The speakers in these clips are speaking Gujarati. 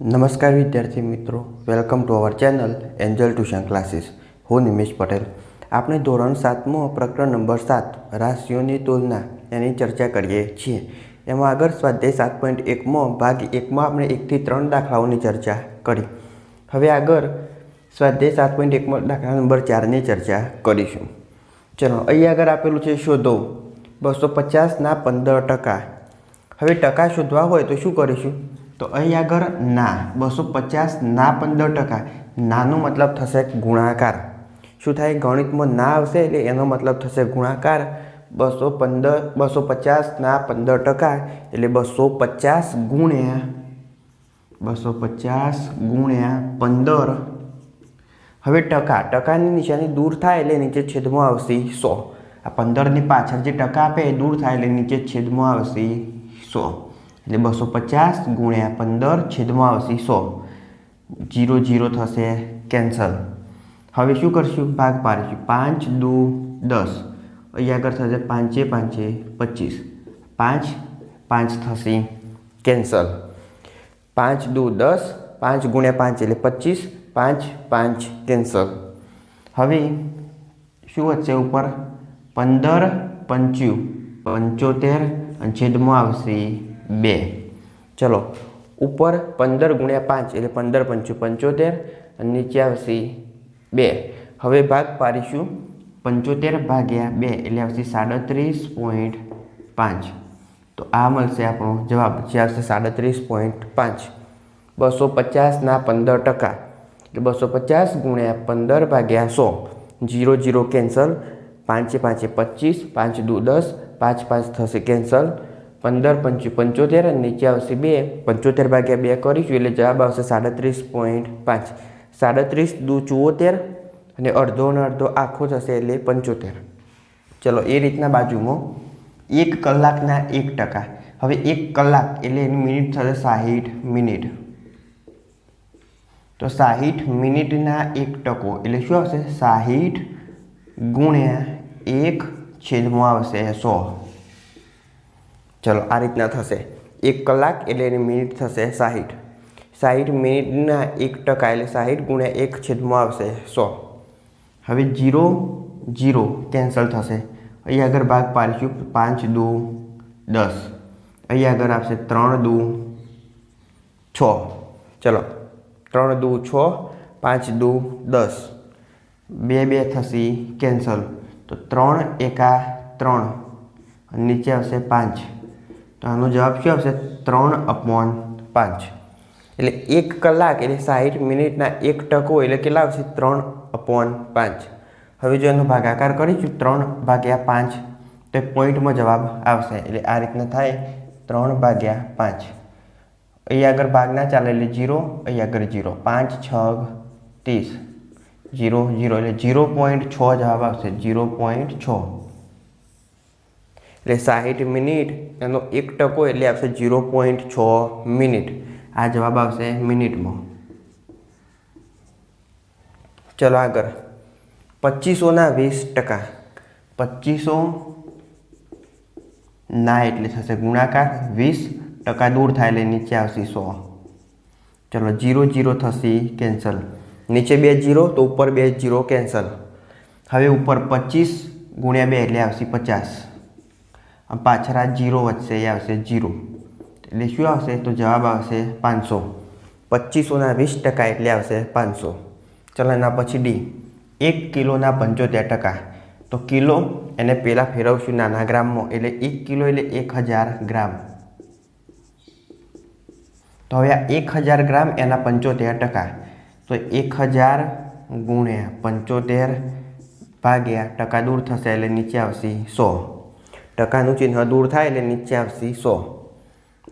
નમસ્કાર વિદ્યાર્થી મિત્રો. Welcome to our channel angel tuition classes હું નિમેશ પટેલ. આપણે ધોરણ સાતમો પ્રકરણ નંબર સાત, રાશિઓની તુલના એની ચર્ચા કરીએ છીએ. એમાં આગળ સ્વાધ્યાય સાત પોઈન્ટ એકમાં, ભાગ એકમાં આપણે એકથી ત્રણ દાખલાઓની ચર્ચા કરી. હવે આગળ સ્વાધ્યાય સાત પોઈન્ટ એકમાં દાખલા નંબર ચારની ચર્ચા કરીશું. ચલો અહીં આગળ આપેલું છે શોધો. બસો પચાસના પંદર ટકા. હવે ટકા શોધવા હોય તો શું કરીશું? તો અહીં આગળ ના, બસો પચાસ ના પંદર ટકા. નાનો મતલબ થશે ગુણાકાર. શું થાય? ગણિતમાં ના આવશે એટલે એનો મતલબ થશે ગુણાકાર. બસો પંદર, બસો પચાસ ના પંદર ટકા એટલે બસો પચાસ ગુણ્યા, બસો પચાસ ગુણ્યા પંદર. હવે ટકા. ટકાની નિશાની દૂર થાય એટલે નીચે છેદમાં આવશે સો. આ પંદરની પાછળ જે ટકા આપે એ દૂર થાય એટલે નીચે છેદમાં આવશે સો. એટલે બસો પચાસ ગુણ્યા પંદર છેદમાં આવશે સો. જીરો જીરો થશે કેન્સલ. હવે શું કરશું? ભાગ પાડીશું. પાંચ દુ દસ. અહીંયા આગળ થશે પાંચે પાંચે પચીસ. પાંચ પાંચ થશે કેન્સલ. પાંચ દુ દસ, પાંચ ગુણ્યા પાંચ એટલે પચીસ, પાંચ પાંચ કેન્સલ. હવે શું વચ્ચે ઉપર? પંદર, પંચ્યું, પંચોતેર અને છેદમાં આવશે બે. ચલો, ઉપર પંદર ગુણ્યા પાંચ એટલે પંદર પંચો પંચોતેર અને નીચે આવશે બે. હવે ભાગ પાડીશું પંચોતેર ભાગ્યા બે એટલે આવશે સાડત્રીસ પોઈન્ટ પાંચ. તો આ મળશે આપણો જવાબ, જે આવશે સાડત્રીસ પોઈન્ટ પાંચ. બસો પચાસના પંદર ટકા. એટલે બસો પચાસ ગુણ્યા પંદર ભાગ્યા સો. Zero zero cancel. પાંચે પાંચે પચીસ, પાંચ દુ દસ, પાંચ પાંચ થશે કેન્સલ. પંદર પંચ, પંચોતેર અને નીચે આવશે બે. પંચોતેર ભાગ્યા બે કરીશું એટલે જવાબ આવશે સાડત્રીસ પોઈન્ટ પાંચ. સાડત્રીસ દુ ચુઓતેર અને અડધો અને અડધો આખો થશે એટલે પંચોતેર. ચલો એ રીતના બાજુમાં એક કલાકના એક ટકા. હવે એક કલાક એટલે એની મિનિટ થશે સાહીઠ મિનિટ. તો સાહીઠ મિનિટના એક ટકો એટલે શું આવશે? સાહીઠ ગુણ્યા એક છેદમાં આવશે સો. ચલો, આ રીતના થશે. એક કલાક એટલે એની મિનિટ થશે સાહીઠ. સાહીઠ મિનિટના એક ટકા એટલે સાહીઠ ગુણ્યા એક છેદમાં આવશે સો. હવે જીરો જીરો કેન્સલ થશે. અહીં આગળ ભાગ પાડીશું. પાંચ દુ, દસ. અહીંયા આગળ આવશે ત્રણ દુ, છ. ચલો, ત્રણ દુ, છ, પાંચ દુ, દસ. બે બે થશે, કેન્સલ. તો ત્રણ એકા ત્રણ. નીચે આવશે પાંચ. આનો જવાબ શું આવશે? ત્રણ અપોન પાંચ. એટલે એક કલાક, એટલે સાહીઠ મિનિટના એક ટકો, એટલે કેટલા આવશે? ત્રણ અપોન પાંચ. હવે જો એનો ભાગાકાર કરીશું, ત્રણ ભાગ્યા પાંચ, તો પોઈન્ટમાં જવાબ આવશે. એટલે આ રીતના થાય, ત્રણ ભાગ્યા પાંચ. અહીં આગળ ભાગ ના ચાલે, એટલે જીરો અહીં આગળ જીરો. પાંચ, છ, ત્રીસ. જીરો જીરો, એટલે જીરો પોઈન્ટ છ જવાબ આવશે. જીરો પોઈન્ટ છ. એટલે સાહીઠ મિનિટ, એનો એક ટકો એટલે આવશે જીરો પોઈન્ટ છ મિનિટ. આ જવાબ આવશે મિનિટમાં. ચલો આગળ. પચીસોના વીસ ટકા. પચીસો ના એટલે થશે ગુણાકાર. વીસ ટકા દૂર થાય એટલે નીચે આવશે સો. ચલો જીરો જીરો થશે કેન્સલ નીચે બે જીરો તો ઉપર બે જીરો કેન્સલ હવે ઉપર પચીસ ગુણ્યા બે એટલે આવશે પચાસ. પાછળ આ જીરો વચ્ચે એ આવશે જીરો. એટલે શું આવશે? તો જવાબ આવશે પાંચસો. પચીસોના વીસ ટકા એટલે આવશે પાંચસો. ચલો એના પછી ડી. એક કિલોના પંચોતેર ટકા. તો કિલો એને પહેલાં ફેરવશું નાના ગ્રામમાં. એટલે એક કિલો એટલે એક હજાર ગ્રામ. તો હવે આ એક હજાર ગ્રામ એના પંચોતેર ટકા. તો એક હજાર ગુણ્યા પંચોતેર ભાગ્યા ટકા દૂર થશે એટલે નીચે આવશે સો. ટકાનું ચિહ્ન દૂર થાય એટલે નીચે આવશે સો.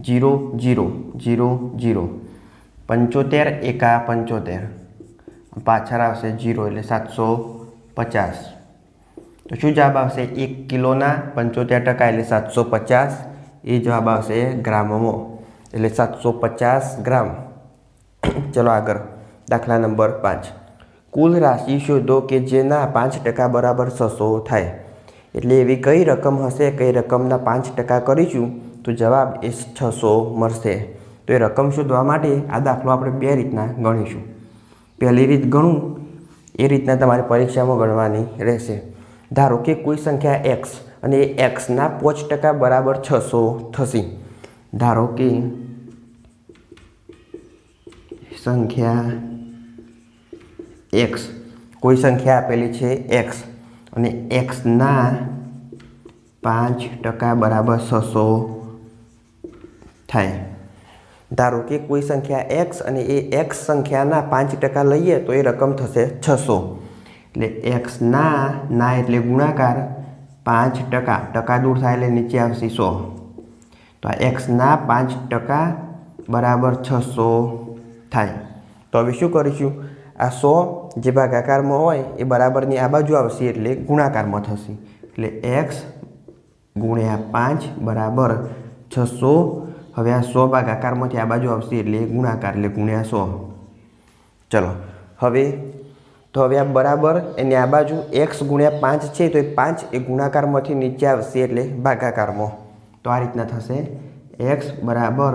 Zero zero zero zero. પંચોતેર એકા પંચોતેર. પાછળ આવશે જીરો એટલે સાતસો પચાસ. તો શું જવાબ આવશે? એક કિલોના પંચોતેર ટકા એટલે સાતસો પચાસ. એ જવાબ આવશે ગ્રામમાં એટલે સાતસો પચાસ ગ્રામ. ચલો આગળ. દાખલા નંબર પાંચ. કુલ રાશિ શોધો કે જેના પાંચ ટકા બરાબર છસો થાય. એટલે એવી કઈ રકમ હશે, કઈ રકમના પાંચ ટકા કરીશું, તો જવાબ એ છસો મળશે. તો એ રકમ શોધવા માટે આ દાખલો આપણે બે રીતના ગણીશું. પહેલી રીત ગણું, એ રીતના તમારે પરીક્ષામાં ગણવાની રહેશે. ધારો કે કોઈ સંખ્યા એક્સ અને એ એક્સના પાંચ ટકા બરાબર છસો થશે. ધારો કે સંખ્યા એક્સ કોઈ સંખ્યા આપેલી છે એક્સ અને એક્સના પાંચ ટકા બરાબર છસો થાય. ધારો કે કોઈ સંખ્યા એક્સ અને એ એક્સ સંખ્યાના પાંચ ટકા લઈએ તો એ રકમ થશે છસો. એટલે એક્સના ના એટલે ગુણાકાર પાંચ ટકા. ટકા દૂર થાય એટલે નીચે આવશે સો. તો આ એક્સના પાંચ ટકા બરાબર છસો થાય. તો હવે શું કરીશું? આ સો જે ભાગાકારમાં હોય એ બરાબરની આ બાજુ આવશે એટલે ગુણાકારમાં થશે. એટલે એક્સ ગુણ્યા પાંચ બરાબર છસો. હવે આ સો ભાગાકારમાંથી આ બાજુ આવશે એટલે ગુણાકાર, એટલે ગુણ્યા સો. ચલો, હવે, તો હવે આ બરાબર એની આ બાજુ એક્સ ગુણ્યા પાંચ છે તો એ પાંચ એ ગુણાકારમાંથી નીચે આવશે એટલે ભાગાકારમાં. તો આ રીતના થશે. એક્સ બરાબર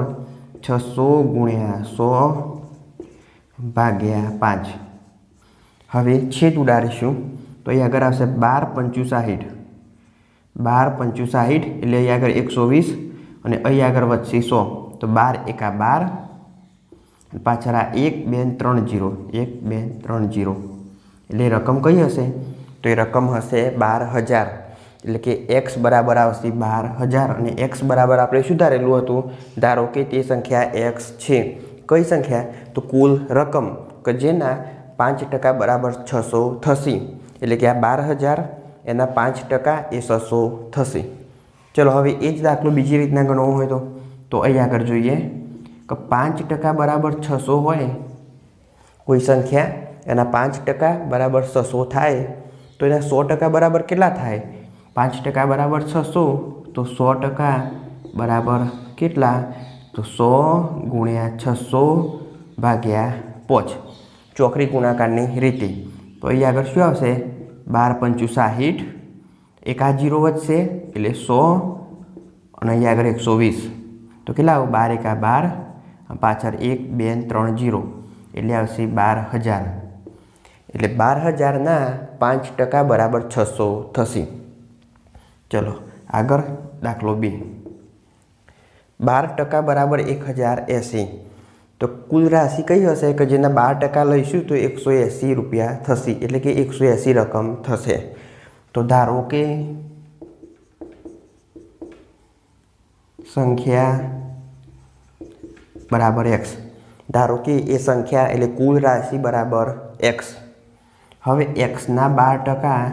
છસો ગુણ્યા સો. ભાગ્યા પાંચ. હવે છેદ ઉડાડીશું. તો અહીં આગળ આવશે બાર પંચું સાહીઠ બાર પંચું સાહીઠ એટલે અહીં આગળ એકસો વીસ અને અહીં આગળ વધશે સો. તો બાર એકા બાર. પાછળ આ એક, બે ત્રણ જીરો. એક, બે ત્રણ જીરો. એટલે રકમ કઈ હશે? તો એ રકમ હશે બાર હજાર. એટલે કે એક્સ બરાબર આવશે બાર હજાર અને એક્સ બરાબર આપણે સુધારેલું હતું. ધારો કે તે સંખ્યા એક્સ છે. કઈ સંખ્યા? તો કુલ રકમ, કે જેના પાંચ ટકા બરાબર છસો થશે. એટલે કે આ બાર હજાર, એના પાંચ ટકા એ છસો થશે. ચલો, હવે એ જ દાખલો બીજી રીતના ગણવો હોય તો. તો અહીં આગળ જોઈએ, કે પાંચ ટકા બરાબર છસો હોય, કોઈ સંખ્યા, એના પાંચ ટકા બરાબર છસો થાય, તો એના સો ટકા બરાબર કેટલા થાય? પાંચ ટકા બરાબર છસો, તો સો ટકા બરાબર કેટલા? તો સો ગુણ્યા છસો ભાગ્યા પોચ. ચોકરી ગુણાકારની રીતે. તો અહીં આગળ શું આવશે? બાર પંચું સાહીઠ. એક આ જીરો વધશે, એટલે સો. અને અહીં આગળ એકસો વીસ. તો કેટલા આવું? બાર એકા બાર. પાછળ એક, બે ત્રણ જીરો. એટલે આવશે બાર હજાર. એટલે બાર હજારના પાંચ ટકા બરાબર છસો થશે. ચલો, આગળ દાખલો બે. બાર ટકા બરાબર એક હજાર એંસી. તો કુલ રાશિ કઈ હશે કે જેના બાર ટકા લઈશું તો એકસો એંસી રૂપિયા થશે, એટલે કે એકસો એંસી રકમ થશે. તો ધારો કે સંખ્યા બરાબર એક્સ. ધારો કે એ સંખ્યા એટલે કુલ રાશિ બરાબર એક્સ. હવે એક્સના બાર ટકા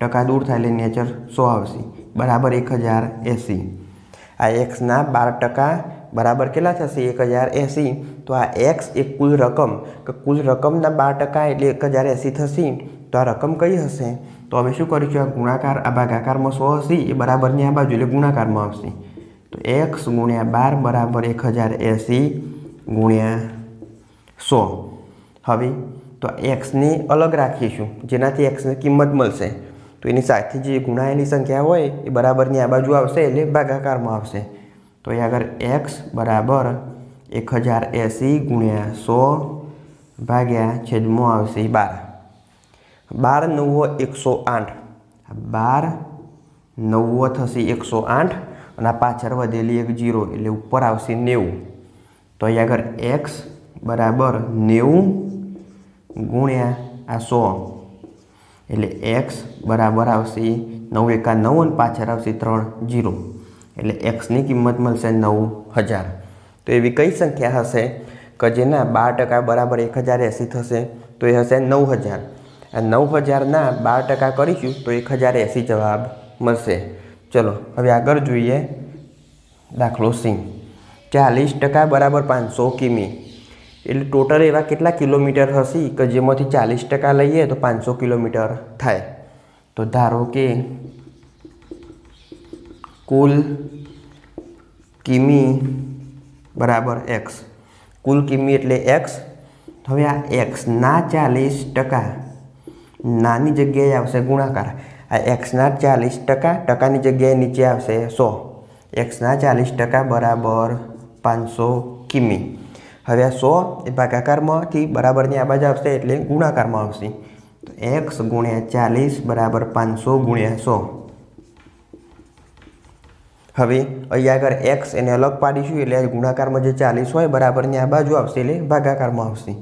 ટકા દૂર થાય એટલે નેચર સો આવશે. બરાબર એક હજાર એંસી. આ એક્સના બાર ટકા બરાબર કેટલા થશે? એક હજાર એંસી. તો આ એક્સ એ કુલ રકમ. કે કુલ રકમના બાર ટકા એટલે એક હજાર એંસી થશે. તો આ રકમ કઈ હશે? તો હવે શું કરીશું આ ગુણાકાર, આ ભાગાકારમાં સો હશે. એ બરાબરની આ બાજુ એટલે ગુણાકારમાં આવશે. તો એક્સ ગુણ્યા બાર બરાબર એક હજાર એંસી ગુણ્યા સો. હવે તો એક્સને અલગ રાખીશું. જેનાથી એક્સની કિંમત મળશે. તો એની સાથે જે ગુણાયેલી સંખ્યા હોય એ બરાબરની આ બાજુ આવશે એટલે ભાગાકારમાં આવશે. તો એ આગળ એક્સ બરાબર એક હજાર એંસી ગુણ્યા સો ભાગ્યા છેદમાં આવશે બાર. બાર નવ્વો એકસો આઠ બાર નવ્વો થશે એકસો આઠ અને આ પાછળ વધેલી એક જીરો એટલે ઉપર આવશે નેવું. તો અહીં આગળ એક્સ બરાબર નેવું ગુણ્યા આ સો. એટલે એક્સ બરાબર આવશે નવ એકા નવ અને પાછળ આવશે ત્રણ જીરો. એટલે એક્સની કિંમત મળશે નવ હજાર. તો એવી કઈ સંખ્યા હશે કે જેના બાર ટકા બરાબર એક હજાર એંસી થશે, તો એ હશે નવ હજાર. આ નવ હજારના બાર ટકા કરીશું તો એક હજાર એંસી જવાબ મળશે. ચલો, હવે આગળ જોઈએ દાખલો સિંહ ચાલીસ ટકા બરાબર પાંચસો કિમી. એટલે ટોટલ એવા કેટલા કિલોમીટર હશે કે જેમાંથી ચાલીસ ટકા લઈએ તો પાંચસો કિલોમીટર થાય? તો ધારો કે કુલ કિમી બરાબર એક્સ કુલ કિમી એટલે એક્સ હવે આ એક્સના ચાલીસ ટકા નાની જગ્યાએ આવશે ગુણાકાર. આ એક્સના ચાલીસ ટકા ટકાની જગ્યાએ નીચે આવશે સો. એક્સના ચાલીસ ટકા બરાબર પાંચસો કિમી. હવે આ સો એ ભાગાકારમાંથી બરાબરની આ બાજુ આવશે એટલે ગુણાકારમાં આવશે. તો એક્સ ગુણ્યા ચાલીસ બરાબર પાંચસો ગુણ્યા સો. હવે અહીંયા આગળ એક્સ એને અલગ પાડીશું એટલે ગુણાકારમાં જે ચાલીસ હોય બરાબરની આ બાજુ આવશે એટલે ભાગાકારમાં આવશે.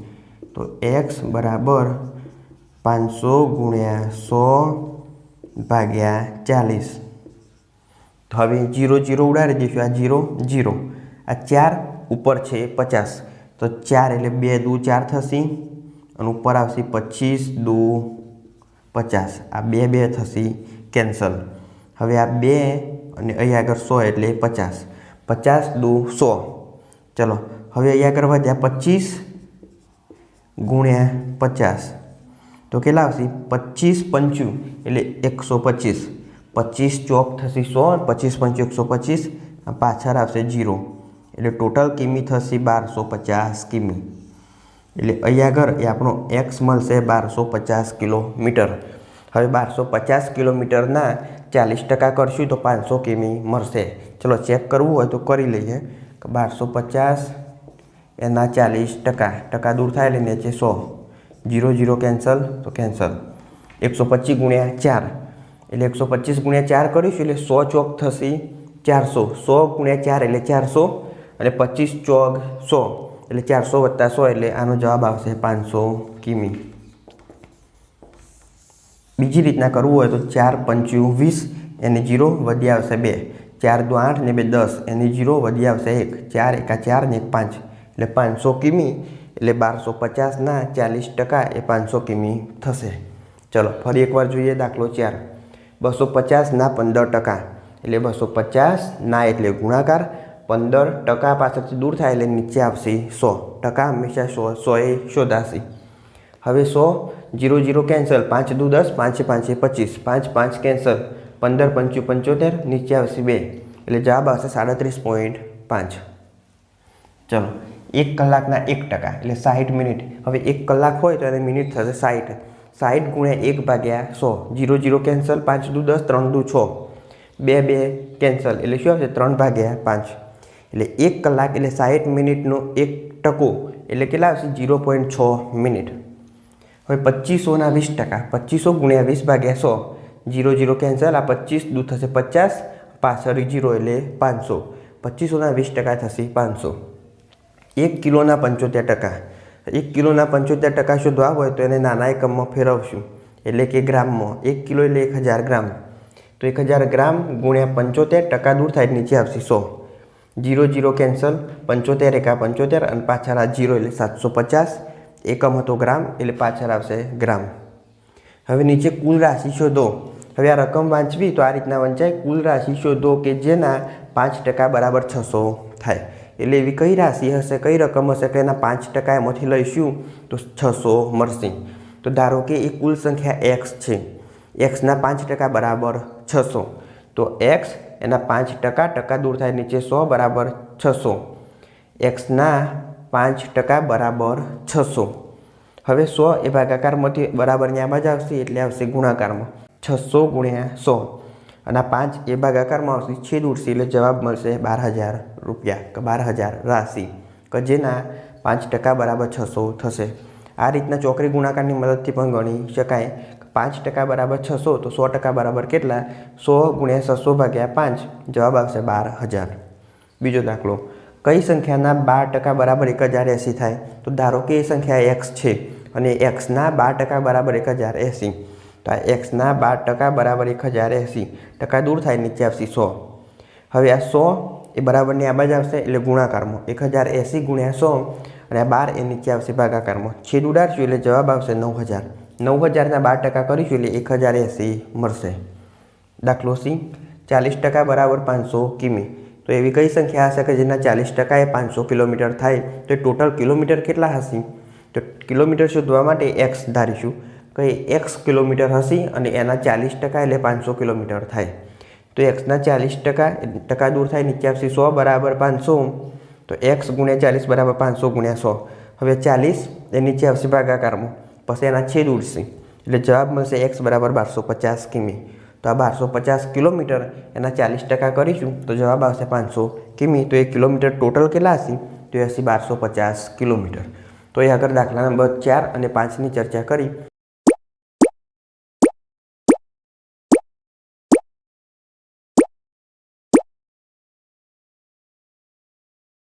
તો એક્સ બરાબર પાંચસો ગુણ્યા સો ભાગ્યા ચાલીસ. હવે જીરો જીરો ઉડાડી દઈશું. આ જીરો જીરો. આ ચાર ઉપર છે પચાસ. તો ચાર એટલે બે દુ ચાર થશે અને ઉપર આવશે પચીસ દુ પચાસ. આ બે બે થશે કેન્સલ હવે આ બે અને અહીંયા આગળ સો એટલે પચાસ. પચાસ દુ સો. ચલો, હવે અહીંયા આગળ વધ્યા પચીસ ગુણ્યા પચાસ. તો કેટલા આવશે? પચીસ પંચું એટલે એકસો પચીસ. પચીસ ચોક થશે સો પચીસ પંચું એકસો પચીસ. પાછળ આવશે જીરો. એટલે ટોટલ કિમી થશે બારસો પચાસ કિમી. એટલે અહીંયા આગળ એ આપણો એક્સ મળશે બારસો પચાસ કિલોમીટર. હવે બારસો પચાસ કિલોમીટરના ચાલીસ ટકા કરશું તો પાંચસો કિમી મળશે. ચલો ચેક કરવું હોય તો કરી લઈએ બારસો પચાસ એના ચાલીસ ટકા. ટકા દૂર થાય એટલે નીચે સો. જીરો જીરો કેન્સલ તો કેન્સલ. એકસો પચીસ ગુણ્યા ચાર. એટલે એકસો પચીસ ગુણ્યા ચાર કરીશું એટલે સો ચોક થશે ચારસો. સો ગુણ્યા ચાર એટલે ચારસો. અને પચીસ ચોગ સો, એટલે ચારસો વત્તા સો એટલે આનો જવાબ આવશે પાંચસો કિમી. બીજી રીતના કરવું હોય તો ચાર પંચ્યું વીસ, એને જીરો વધી આવશે બે. ચાર દો આઠ ને બે દસ, એને જીરો વધી આવશે એક. ચાર એકા ચાર ને એક પાંચ. એટલે પાંચસો કિમી, એટલે બારસો પચાસના ચાલીસ ટકા એ પાંચસો કિમી થશે. ચલો, ફરી એકવાર જોઈએ દાખલો ચાર. બસો પચાસના પંદર ટકા, એટલે બસો પચાસના એટલે ગુણાકાર. પંદર ટકા પાછળથી દૂર થાય એટલે નીચે આવશે સો ટકા હંમેશા સો, સોએ શોધાશે. હવે સો, જીરો જીરો કેન્સલ, પાંચ દુ દસ, પાંચે પાંચે, પચીસ, પાંચ પાંચ કેન્સલ, પંદર, પંચું, પંચોતેર, નીચે આવશે બે, એટલે જવાબ આવશે સાડત્રીસ પોઈન્ટ પાંચ. ચલો, એક કલાકના એક ટકા, એટલે સાઠ મિનિટ. હવે એક કલાક હોય તો એને મિનિટ થશે સાઠ સાઠ ગુણ્યા એક ભાગ્યા સો, જીરો જીરો કેન્સલ, પાંચ દુ દસ, ત્રણ દુ છ. બે બે કેન્સલ, એટલે શું આવશે? ત્રણ ભાગ્યા પાંચ. એટલે એક કલાક એટલે સાઠ મિનિટનો એક ટકો એટલે કેટલા આવશે? જીરો પોઈન્ટ છ મિનિટ. હવે પચીસોના વીસ ટકા, પચીસો ગુણ્યા વીસ ભાગ્યા સો જીરો જીરો કેન્સલ, આ પચીસ દૂધ થશે પચાસ, પાછળ જીરો એટલે પાંચસો. પચીસોના વીસ ટકા થશે પાંચસો. એક કિલોના પંચોતેર ટકા. એક કિલોના પંચોતેર ટકા શોધવા હોય તો એને નાના એકમમાં ફેરવશું. એટલે કે ગ્રામમાં. એક કિલો એટલે એક હજાર ગ્રામ. તો એક હજાર ગ્રામ ગુણ્યા પંચોતેર ટકા દૂર થાય નીચે આવશે સો. જીરો જીરો કેન્સલ, પંચોતેર એકા પંચોતેર અને પાછળ આ જીરો એટલે સાતસો પચાસ. એકમ હતો ગ્રામ એટલે પાછળ આવશે ગ્રામ. હવે નીચે કુલ રાશિ શોધો. હવે આ રકમ વાંચવી તો આ રીતના વંચાય, કુલ રાશિ શોધો કે જેના પાંચ ટકા બરાબર છસો થાય. એટલે એવી કઈ રાશિ હશે, કઈ રકમ હશે કે એના પાંચ ટકા એમાંથી લઈશું તો છસો મળશે. તો ધારો કે એ કુલ સંખ્યા એક્સ છે. એક્સના પાંચ ટકા બરાબર છસો. તો એક્સ એના પાંચ ટકા ટકા દૂર થાય નીચે સો, બરાબર છસો. એક્સના પાંચ ટકા બરાબર છસો. હવે સો એ ભાગાકારમાંથી બરાબરની આ બાજુ આવશે, એટલે આવશે ગુણાકારમાં. છસો ગુણ્યા સો. અને પાંચ એ ભાગાકારમાં આવશે, છેદ ઉડશે, એટલે જવાબ મળશે બાર હજાર રૂપિયા, કે બાર હજાર રાશિ. કે જેના પાંચ ટકા બરાબર છસો થશે. આ રીતના ચોકરી ગુણાકારની મદદથી પણ ગણી શકાય. પાંચ ટકા બરાબર છસો, તો સો ટકા બરાબર કેટલા? સો ગુણ્યા છસો ભાગ્યા પાંચ. જવાબ આવશે બાર હજાર. બીજો દાખલો. કઈ સંખ્યાના બાર ટકા બરાબર એક હજાર એંસી થાય? તો ધારો કે એ સંખ્યા એક્સ છે અને એક્સના બાર ટકા બરાબર એક હજાર એંસી. તો આ એક્સના બાર ટકા બરાબર એક હજાર એંસી. ટકા દૂર થાય નીચે આવશે સો. હવે આ સો એ બરાબરની આ બાજુ આવશે એટલે ગુણાકારમાં. એક હજાર એંસી ગુણ્યા સો અને આ બાર એ નીચે આવશે ભાગાકારમાં. છેદ ઉડાડશું એટલે જવાબ આવશે નવ હજાર. નવ હજારના બાર ટકા કરીશું એટલે એક હજાર એંસી મળશે. દાખલો સી, ચાલીસ ટકા બરાબર પાંચસો કિમી. તો એવી કઈ સંખ્યા હશે કે જેના ચાલીસ ટકા એ પાંચસો કિલોમીટર થાય? તો એ ટોટલ કિલોમીટર કેટલા હશે? તો કિલોમીટર શોધવા માટે એક્સ ધારીશું. કે એક્સ કિલોમીટર હશે અને એના ચાલીસ ટકા એટલે પાંચસો કિલોમીટર થાય. તો એક્સના ચાલીસ ટકા ટકા દૂર થાય નીચે આવશે સો બરાબર પાંચસો. તો એક્સ ગુણ્યા ચાલીસ બરાબર પાંચસો ગુણ્યા સો. હવે ચાલીસ એ નીચે આવશે ભાગાકારમાં. પછી એના છેદ ઉડશે. એટલે જવાબ મળશે એક્સ બરાબર બારસો પચાસ કિમી. તો આ બારસો પચાસ કિલોમીટર એના ચાલીસ ટકા કરીશું, તો જવાબ આવશે પાંચસો કિમી. તો એ કિલોમીટર ટોટલ કેટલા હશે? તો એ હશે બારસો પચાસ કિલોમીટર. તો એ આગળ દાખલા નંબર ચાર અને પાંચની ચર્ચા કરી.